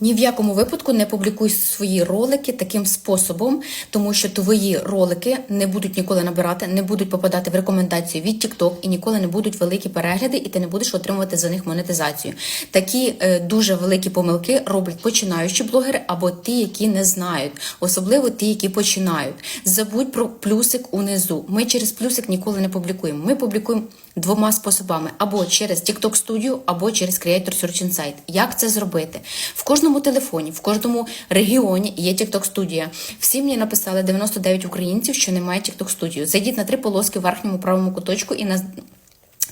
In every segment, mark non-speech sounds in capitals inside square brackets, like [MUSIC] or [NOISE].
Ні в якому випадку не публікуй свої ролики таким способом, тому що твої ролики не будуть ніколи набирати, не будуть попадати в рекомендацію від TikTok і ніколи не будуть великі перегляди, і ти не будеш отримувати за них монетизацію. Такі е, дуже великі помилки роблять починаючі блогери або ті, які не знають, особливо ті, які починають. Забудь про плюсик унизу. Ми через плюсик ніколи не публікуємо. Ми публікуємо двома способами: або через TikTok Studio, або через Creator Search Insight. Як це зробити? В кожному телефоні, в кожному регіоні є TikTok Studio. Всі мені написали 99 українців, що немає TikTok Studio. Зайдіть на три полоски в верхньому правому куточку і на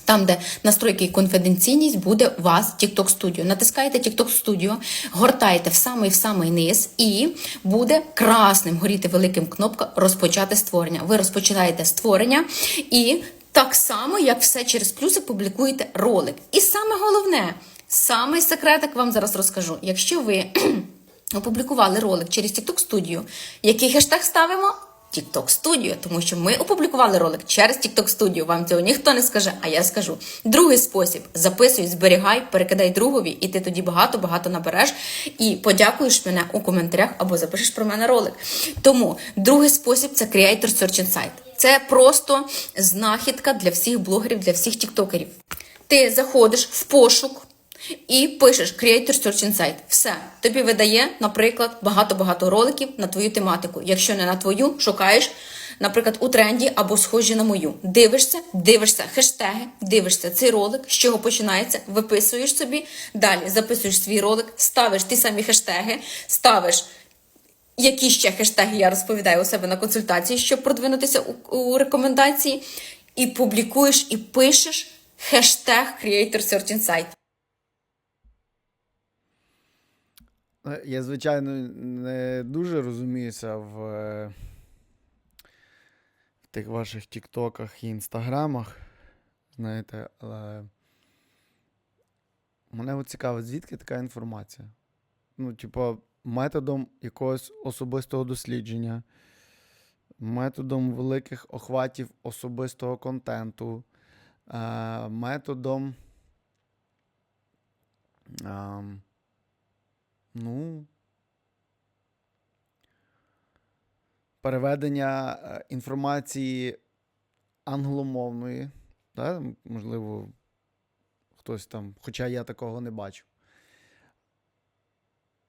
там, де настройки і конфіденційність, буде у вас TikTok Studio. Натискаєте TikTok Studio, гортаєте в самий в самий низ, і буде красним горіти великим кнопка розпочати створення. Ви розпочинаєте створення і так само, як все через плюсик, публікуєте ролик. І саме головне, самий секретик вам зараз розкажу. Якщо ви [CLEARS THROAT] опублікували ролик через TikTok Studio, який хештег ставимо? TikTok Studio, тому що ми опублікували ролик через TikTok Studio. Вам цього ніхто не скаже, а я скажу. Другий спосіб: записуй, зберігай, перекидай другові, і ти тоді багато-багато набереш і подякуєш мене у коментарях або запишеш про мене ролик. Тому другий спосіб це Creator Search Insight. Це просто знахідка для всіх блогерів, для всіх тіктокерів. Ти заходиш в пошук. І пишеш Creator Search Insight. Все. Тобі видає, наприклад, багато-багато роликів на твою тематику. Якщо не на твою, шукаєш, наприклад, у тренді або схожі на мою. Дивишся, дивишся хештеги, дивишся цей ролик, з чого починається, виписуєш собі, далі записуєш свій ролик, ставиш ті самі хештеги, ставиш. Які ще хештеги я розповідаю у себе на консультації, щоб продвинутися у, у рекомендації, і публікуєш і пишеш хештег Creator Search Insight. Е, Я, звичайно, не дуже розуміюся в, е, в тих ваших тіктоках і інстаграмах. Знаєте, але мене от цікавить, звідки така інформація? Ну, типу, методом якогось особистого дослідження, методом великих охватів особистого контенту, е, методом. ем, Ну. Переведення е, інформації англомовної. Да? Можливо, хтось там, хоча я такого не бачу.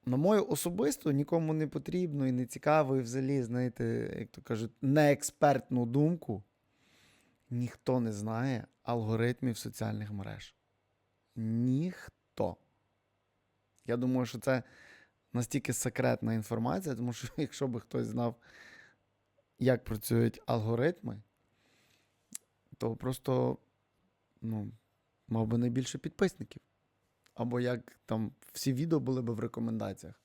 На мою особисту нікому не потрібно і не цікаво, і взагалі, знаєте, як то кажуть, неекспертну думку. Ніхто не знає алгоритмів соціальних мереж. Ніхто. Я думаю, що це настільки секретна інформація, тому що [LAUGHS] якщо би хтось знав, як працюють алгоритми, то просто ну, мав би найбільше підписників. Або як там всі відео були би в рекомендаціях.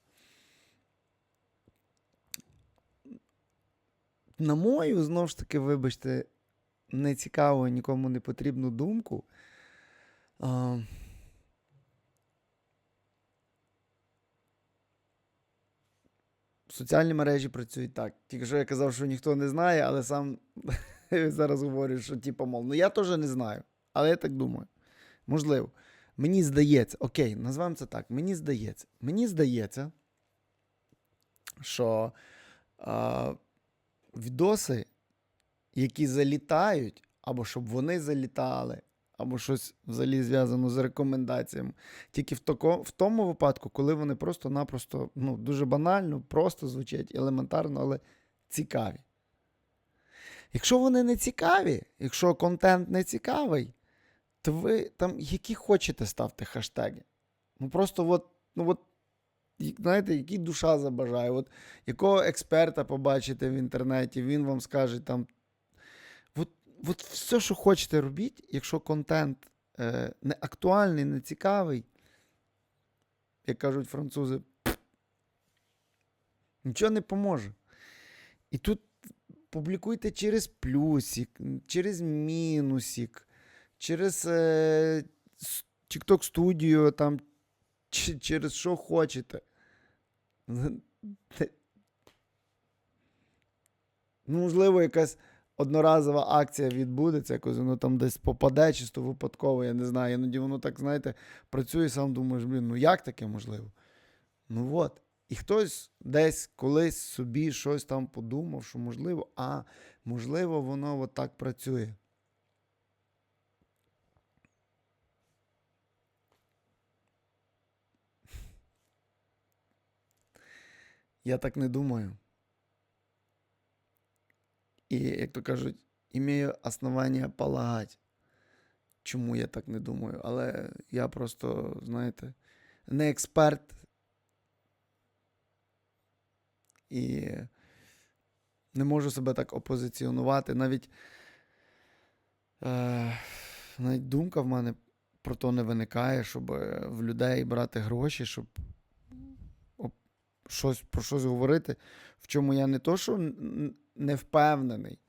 На мою, знову ж таки, вибачте, нецікаву, нікому не потрібну думку. Соціальні мережі працюють так. Тільки що я казав, що ніхто не знає, але сам [LAUGHS] зараз говорю, що типу, мов, ну я теж не знаю. Але я так думаю. Можливо. Мені здається, окей, назвемо це так. Мені здається. Мені здається, що а, відоси, які залітають, або щоб вони залітали, або щось взагалі зв'язано з рекомендаціями. Тільки в, тако, в тому випадку, коли вони просто-напросто ну, дуже банально, просто звучать, елементарно, але цікаві. Якщо вони не цікаві, якщо контент не цікавий, то ви там які хочете ставте хештеги. Ну просто от, ну от, знаєте, який душа забажає. От якого експерта побачите в інтернеті, він вам скаже там. От, все, що хочете, робіть, якщо контент е, не актуальний, не цікавий, як кажуть французи, нічого не поможе. І тут публікуйте через плюсик, через мінусик, через е, TikTok Studio, там, чи- через що хочете. [LAUGHS] Ну, можливо, якась одноразова акція відбудеться, якось воно там десь попаде, чисто випадково, я не знаю. Іноді воно так, знаєте, працює, сам думаєш, блін, ну як таке можливо? Ну от. І хтось десь колись собі щось там подумав, що можливо, а можливо, воно от так працює. Я так не думаю. І, як то кажуть, імею основання полагати. Чому я так не думаю? Але я просто, знаєте, не експерт. І не можу себе так опозиціонувати. Навіть, е, навіть думка в мене про то не виникає, щоб в людей брати гроші, щоб щось, про щось говорити, в чому я не то, що не впевнений,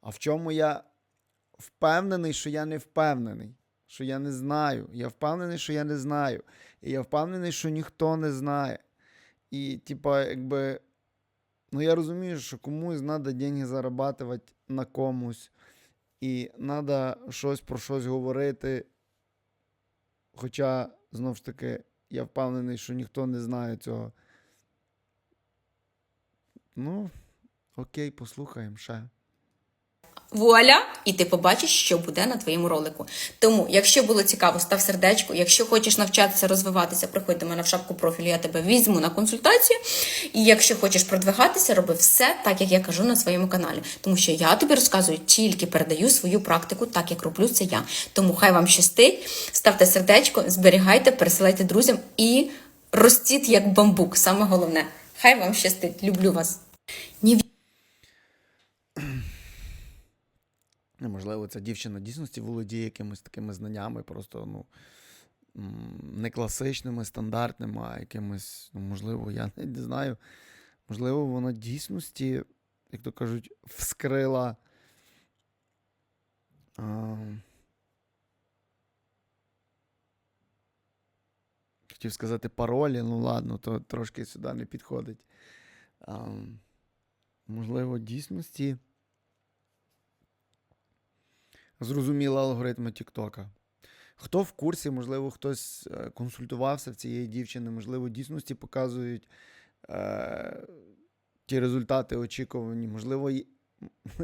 а в чому я впевнений, що я не впевнений, що я не знаю. Я впевнений, що я не знаю. І я впевнений, що ніхто не знає. І, типа, якби. Ну, я розумію, що комусь треба деньги зарабатувати на комусь, і треба щось про щось говорити. Хоча, знову ж таки, я впевнений, що ніхто не знає цього. Ну, окей, послухаємо ще. Вуаля, і ти побачиш, що буде на твоєму ролику. Тому, якщо було цікаво, став сердечко. Якщо хочеш навчатися, розвиватися, приходь до мене в шапку профілю, я тебе візьму на консультацію. І якщо хочеш продвигатися, роби все так, як я кажу на своєму каналі. Тому що я тобі розказую, тільки передаю свою практику, так як роблю це я. Тому хай вам щастить, ставте сердечко, зберігайте, пересилайте друзям і ростіть як бамбук. Саме головне. Хай вам щастить. Люблю вас. Ні в Ну, Можливо, ця дівчина дійсності володіє якимись такими знаннями, просто ну, не класичними, стандартними, а якимись, ну, можливо, я [LAUGHS] не знаю. Можливо, вона дійсності, як то кажуть, вскрила. А, хотів сказати паролі, ну ладно, то трошки сюди не підходить. А, можливо, дійсності зрозуміла алгоритми Тіктока. Хто в курсі, можливо, хтось е, консультувався в цієї дівчини, можливо, дійсності показують е, ті результати очікувані. Можливо,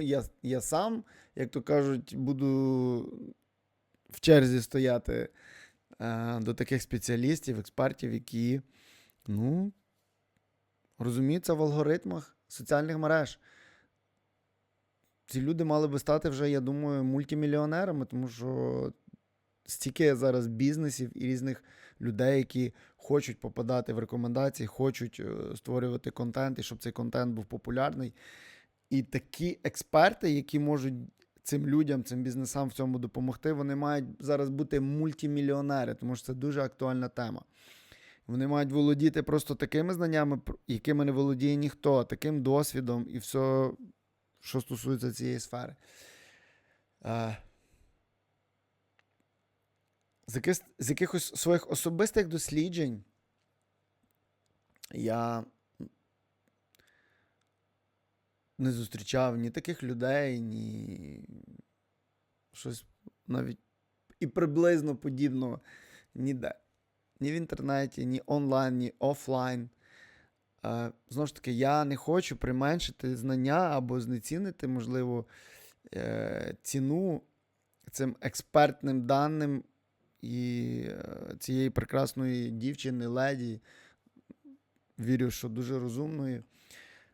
я, я сам, як то кажуть, буду в черзі стояти е, до таких спеціалістів, експертів, які ну, розуміються в алгоритмах соціальних мереж ці люди мали би стати вже, я думаю, мультимільйонерами, тому що стільки зараз бізнесів і різних людей, які хочуть попадати в рекомендації, хочуть е, створювати контент, і щоб цей контент був популярний. І такі експерти, які можуть цим людям, цим бізнесам в цьому допомогти, вони мають зараз бути мультимільйонери, тому що це дуже актуальна тема. Вони мають володіти просто такими знаннями, якими не володіє ніхто, таким досвідом і все, що стосується цієї сфери. З якихось своїх особистих досліджень я не зустрічав ні таких людей, ні щось навіть і приблизно подібного ніде. Ні в інтернеті, ні онлайн, ні офлайн. Знову ж таки, я не хочу применшити знання або знецінити, можливо, е, ціну цим експертним даним і е, цієї прекрасної дівчини, леді. Вірю, що дуже розумної.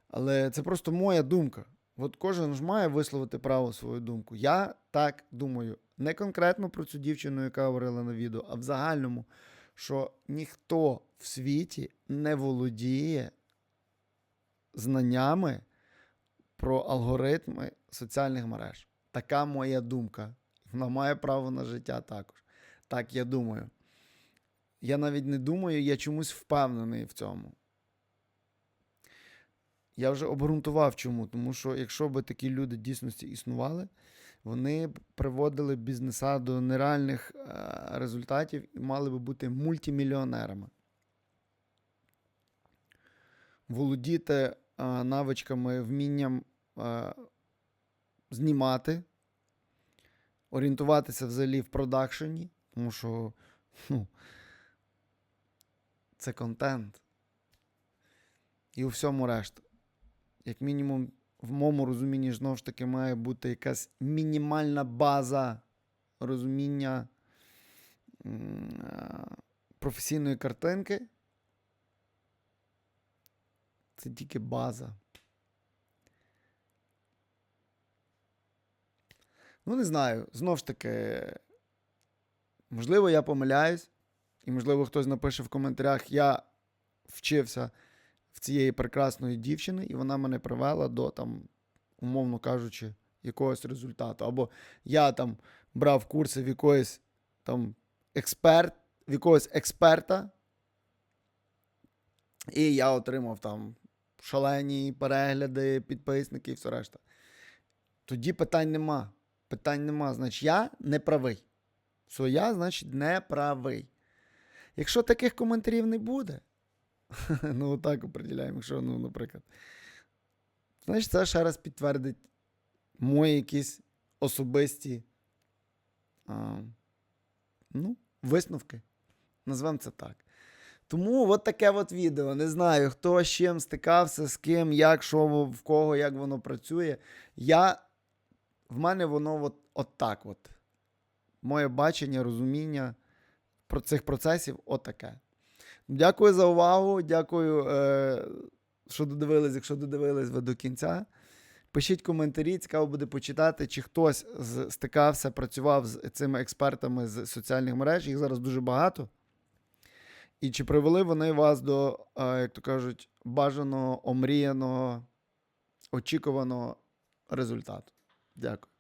Але це просто моя думка. От кожен ж має висловити право свою думку. Я так думаю. Не конкретно про цю дівчину, яка говорила на відео, а в загальному, що ніхто в світі не володіє знаннями про алгоритми соціальних мереж. Така моя думка. Вона має право на життя також. Так я думаю. Я навіть не думаю, я чомусь впевнений в цьому. Я вже обґрунтував чому. Тому що якщо б такі люди дійсності існували, вони приводили бізнеса до нереальних е, результатів і мали би бути мультимільйонерами. Володіти навичками, вмінням знімати, орієнтуватися взагалі в продакшені, тому що ну, це контент. і у всьому решта. Як мінімум, в моєму розумінні знову ж таки має бути якась мінімальна база розуміння професійної картинки. Це тільки база. Ну, не знаю. Знову ж таки, можливо, я помиляюсь, і, можливо, хтось напише в коментарях, я вчився в цієї прекрасної дівчини, і вона мене привела до там, умовно кажучи, якогось результату. Або я там брав курси в якоїсь там експерт, в якогось експерта, і я отримав там шалені перегляди, підписники і все решта. Тоді питань нема. Питань нема. Значить, я не правий. Що я, значить, не правий. Якщо таких коментарів не буде, [LAUGHS] ну отак определяємо, якщо, ну, наприклад, значить, це ще раз підтвердить мої якісь особисті а, ну, висновки. Назвемо це так. Тому от таке от відео. Не знаю, хто з чим стикався, з ким, як, що, в кого, як воно працює. Я, в мене воно от, от так от. Моє бачення, розуміння про цих процесів отаке. Дякую за увагу. Дякую, е, що додивились, якщо додивились ви до кінця. Пишіть коментарі, цікаво буде почитати, чи хтось стикався, працював з цими експертами з соціальних мереж. Їх зараз дуже багато. І чи привели вони вас до, як то кажуть, бажаного, омріяного, очікуваного результату? Дякую.